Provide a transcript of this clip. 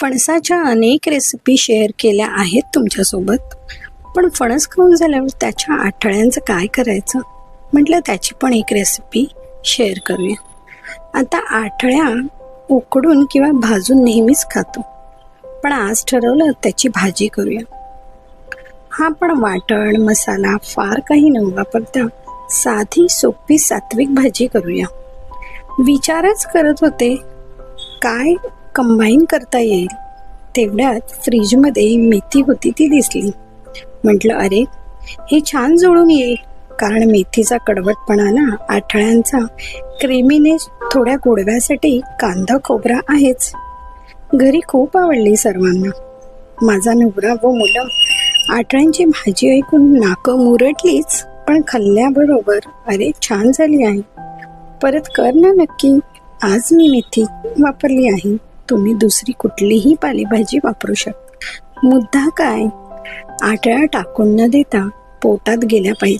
फणसाच्या अनेक recipe share केल्या आहेत तुमच्यासोबत. पण फणस खाऊन झाल्यावर त्याच्या आठळ्यांचं काय करायचं? म्हटलं त्याची पण एक रेसिपी शेअर करूया. आता आठळ्या उकडून किंवा भाजून नेहमीच खातो. पण आज ठरवलं त्याची भाजी करूया. हा पण वाटण मसाला फार काही न वापरता साधी सोपी सात्विक भाजी करूया. विचारच करत होते काय कंबाईन करता येईल तेवढ्यात फ्रीजमध्ये मेथी होती ती दिसली. म्हटलं अरे हे छान जुळून येईल. कारण मेथीचा कडवटपणा ना आठळ्यांचा क्रेमीनेस थोड्या गोडव्यासाठी कांदा खोबरा आहेच. घरी खूप आवडली सर्वांना. माझा नवरा व मुलं आठळ्यांची भाजी ऐकून नाकं मुरटलीच पण खाल्ल्याबरोबर अरे छान झाली आहे. परत कर ना नक्की. आज मी मेथी वापरली आहे. तुम्ही दुसरी कुठलीही पालेभाजी वापरू शकता मुद्दा काय? आटळा टाकून न देता पोटात गेल्या पाहिजे.